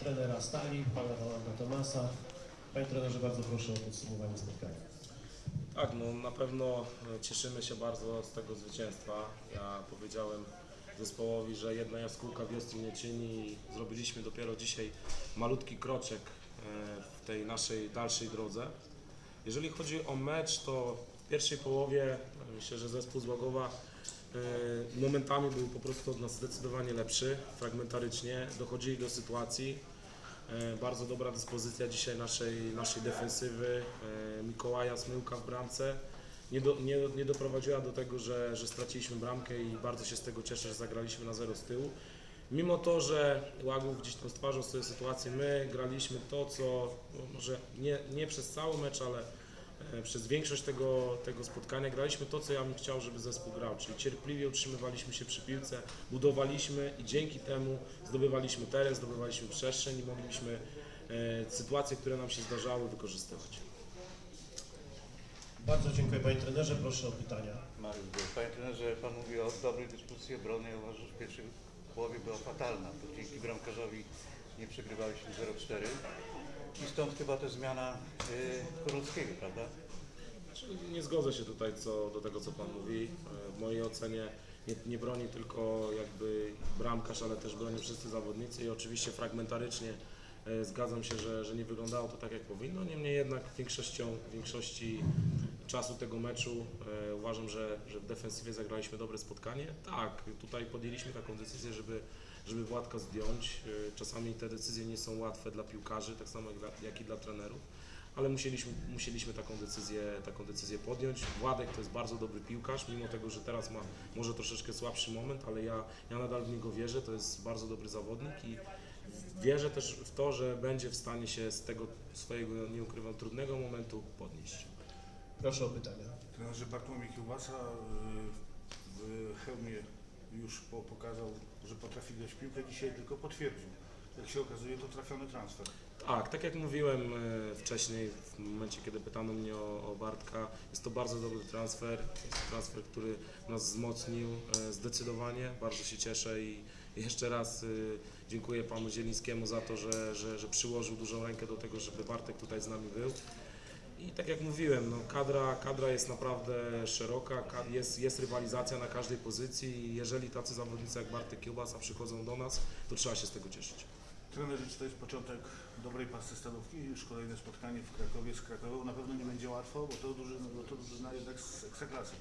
trenera Stali, pana Rolanda Tomasa. Panie trenerze, bardzo proszę o podsumowanie spotkania. Tak, no na pewno e, cieszymy się bardzo z tego zwycięstwa. Ja powiedziałem zespołowi, że jedna jaskółka wiosny nie czyni i zrobiliśmy dopiero dzisiaj malutki kroczek e, w tej naszej dalszej drodze. Jeżeli chodzi o mecz, to w pierwszej połowie e, myślę, że zespół z Łagowa momentami był po prostu od nas zdecydowanie lepszy, fragmentarycznie, dochodzili do sytuacji. E, Bardzo dobra dyspozycja dzisiaj naszej, naszej defensywy. E, Mikołaja Smyłka w bramce. Nie, do, nie, nie doprowadziła do tego, że, że straciliśmy bramkę i bardzo się z tego cieszę, że zagraliśmy na zero z tyłu. Mimo to, że Łagów gdzieś tam stwarzał sobie sytuację, my graliśmy to, co no, może nie, nie przez cały mecz, ale e, przez większość tego, tego spotkania graliśmy to, co ja bym chciał, żeby zespół grał, czyli cierpliwie utrzymywaliśmy się przy piłce, budowaliśmy i dzięki temu zdobywaliśmy teren, zdobywaliśmy przestrzeń i mogliśmy e, sytuacje, które nam się zdarzały, wykorzystywać. Bardzo dziękuję panie trenerze, proszę o pytania. Mariusz. Panie trenerze, Pan mówi o dobrej dyspozycji obrony. Ja uważam, że w pierwszej połowie była fatalna, bo dzięki bramkarzowi nie przegrywaliśmy 0-4. I stąd chyba ta zmiana y, prawda? Czyli nie zgodzę się tutaj co, do tego, co Pan mówi. E, W mojej ocenie nie, nie broni tylko jakby bramkarz, ale też broni wszyscy zawodnicy i oczywiście fragmentarycznie zgadzam się, że, że nie wyglądało to tak, jak powinno. Niemniej jednak większością, większości czasu tego meczu e, uważam, że, że w defensywie zagraliśmy dobre spotkanie. Tak, tutaj podjęliśmy taką decyzję, żeby, żeby Władka zdjąć. E, Czasami te decyzje nie są łatwe dla piłkarzy, tak samo jak, dla, jak i dla trenerów ale musieliśmy, musieliśmy taką, decyzję, taką decyzję podjąć. Władek to jest bardzo dobry piłkarz, mimo tego, że teraz ma może troszeczkę słabszy moment, ale ja, ja nadal w niego wierzę, to jest bardzo dobry zawodnik i wierzę też w to, że będzie w stanie się z tego swojego, nie ukrywam, trudnego momentu podnieść. Proszę o pytania. Trenerze Bartłomiej Kiełbasa y, w hełmie już po, pokazał, że potrafi grać piłkę, dzisiaj tylko potwierdził. Jak się okazuje, to trafiony transfer. Tak, tak jak mówiłem e, wcześniej, w momencie kiedy pytano mnie o, o Bartka, jest to bardzo dobry transfer. Jest to transfer, który nas wzmocnił zdecydowanie. Bardzo się cieszę i jeszcze raz dziękuję panu Zielińskiemu za to, że, że, że przyłożył dużą rękę do tego, żeby Bartek tutaj z nami był. I tak jak mówiłem, no, kadra, kadra jest naprawdę szeroka, ka- jest, jest rywalizacja na każdej pozycji i jeżeli tacy zawodnicy jak Bartek Kiełbasa przychodzą do nas, to trzeba się z tego cieszyć. Trenerzy, czy to jest początek dobrej pasy stadówki? Już kolejne spotkanie w Krakowie z Krakową. Na pewno nie będzie łatwo, bo to drużyna, bo to drużyna jednak z ekstraklasy.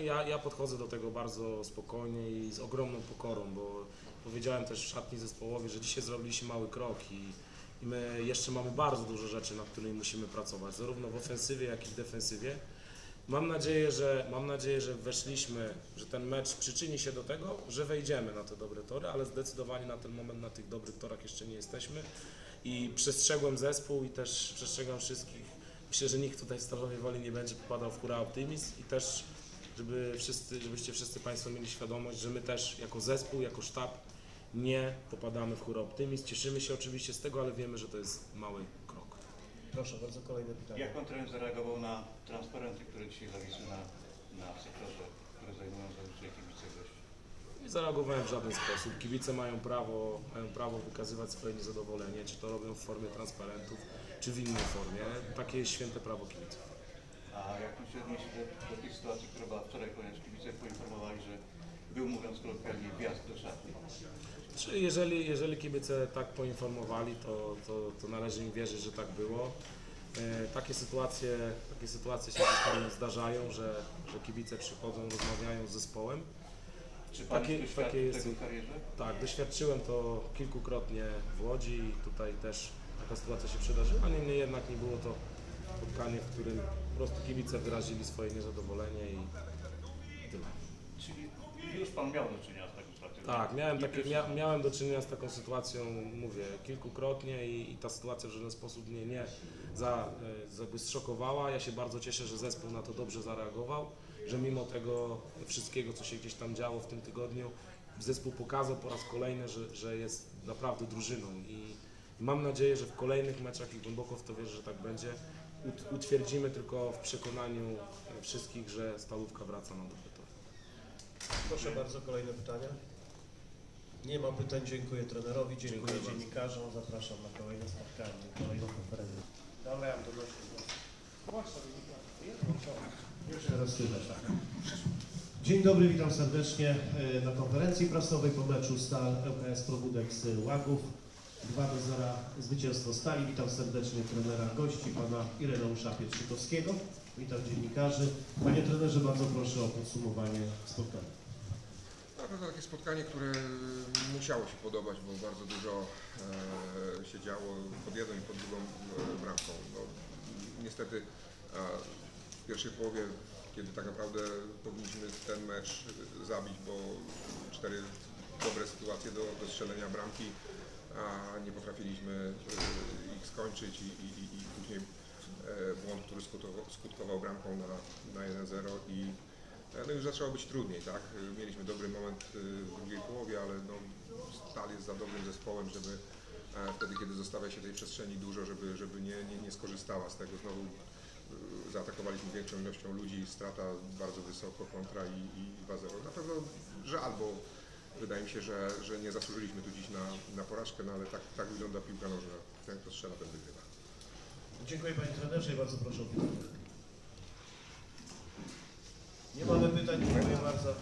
Ja, ja podchodzę do tego bardzo spokojnie i z ogromną pokorą, bo powiedziałem też w szatni zespołowi, że dzisiaj zrobiliśmy mały krok i, i my jeszcze mamy bardzo dużo rzeczy, nad którymi musimy pracować, zarówno w ofensywie, jak i w defensywie. Mam nadzieję, że, mam nadzieję, że weszliśmy, że ten mecz przyczyni się do tego, że wejdziemy na te dobre tory, ale zdecydowanie na ten moment na tych dobrych torach jeszcze nie jesteśmy. I przestrzegłem zespół i też przestrzegam wszystkich. Myślę, że nikt tutaj w Stalowej Woli nie będzie popadał w hura optymizm i też żeby wszyscy, żebyście wszyscy Państwo mieli świadomość, że my też jako zespół, jako sztab nie popadamy w hura optymizm. Cieszymy się oczywiście z tego, ale wiemy, że to jest mały krok. Proszę bardzo, kolejne pytanie. Jak Pan trener zareagował na transparenty, które dzisiaj zawisły na, na sektorze, które zajmują zazwyczaj kibice gości? Nie zareagowałem w żaden sposób. Kibice mają prawo, mają prawo wykazywać swoje niezadowolenie, czy to robią w formie transparentów, czy w innej formie. Takie jest święte prawo kibiców. A jak się odniesie do, do tej sytuacji, która była wczoraj, ponieważ kibice poinformowali, że był, mówiąc kolokwialnie, wjazd do szatni? Czy jeżeli, jeżeli kibice tak poinformowali, to, to, to należy im wierzyć, że tak było. E, Takie sytuacje, takie sytuacje się czasami zdarzają, że, że kibice przychodzą, rozmawiają z zespołem. Czy Pan Takie- doświadczył takie jest- tego w karierze? Tak, doświadczyłem to kilkukrotnie w Łodzi i tutaj też taka sytuacja się przydarzyła. Niemniej jednak nie było to spotkanie, w którym prostu kibice wyrazili swoje niezadowolenie i tyle. Czyli już Pan miał do czynienia z taką sytuacją? Tak, miałem, takie, mia, miałem do czynienia z taką sytuacją, mówię, kilkukrotnie i, i ta sytuacja w żaden sposób mnie nie za, e, jakby zszokowała. Ja się bardzo cieszę, że zespół na to dobrze zareagował, że mimo tego wszystkiego, co się gdzieś tam działo w tym tygodniu, zespół pokazał po raz kolejny, że, że jest naprawdę drużyną i, i mam nadzieję, że w kolejnych meczach i głęboko w to wierzę, że tak będzie, ut, utwierdzimy tylko w przekonaniu e, wszystkich, że Stalówka wraca na dobre tory. Proszę bardzo, kolejne pytania. Nie ma pytań, dziękuję trenerowi, dziękuję, Dziękuję bardzo. dziennikarzom, zapraszam na kolejne spotkanie, kolejną konferencję. Dobra, ja mam to dość. Teraz tyle, tak. Dzień dobry, witam serdecznie e, na konferencji prasowej po meczu Stal ŁKS Probudek z Łagów. 2 do 0 zwycięstwo Stali. Witam serdecznie trenera gości, pana Ireneusza Pietrzykowskiego. Witam dziennikarzy. Panie trenerze, bardzo proszę o podsumowanie spotkania. No, to takie spotkanie, które musiało się podobać, bo bardzo dużo e, się działo pod jedną i pod drugą e, bramką. No, niestety e, w pierwszej połowie, kiedy tak naprawdę powinniśmy ten mecz zabić, bo cztery dobre sytuacje do, do strzelenia bramki, a nie potrafiliśmy e, ich skończyć i, i, i, później e, błąd, który skutkował, bramką na, na 1-0 i E, No już zaczęło być trudniej, tak? Mieliśmy dobry moment w drugiej połowie, ale no, Stal jest za dobrym zespołem, żeby wtedy, kiedy zostawia się tej przestrzeni dużo, żeby, żeby nie, nie, nie skorzystała z tego. Znowu zaatakowaliśmy większą ilością ludzi, strata bardzo wysoko, kontra i, i 2-0. Na pewno żal, bo wydaje mi się, że, że nie zasłużyliśmy tu dziś na, na porażkę, no ale tak, tak wygląda piłka nożna. Ten, kto strzela, ten wygrywa. Dziękuję panie trenerze i bardzo proszę o pytania. Nie mamy pytań, dziękuję bardzo.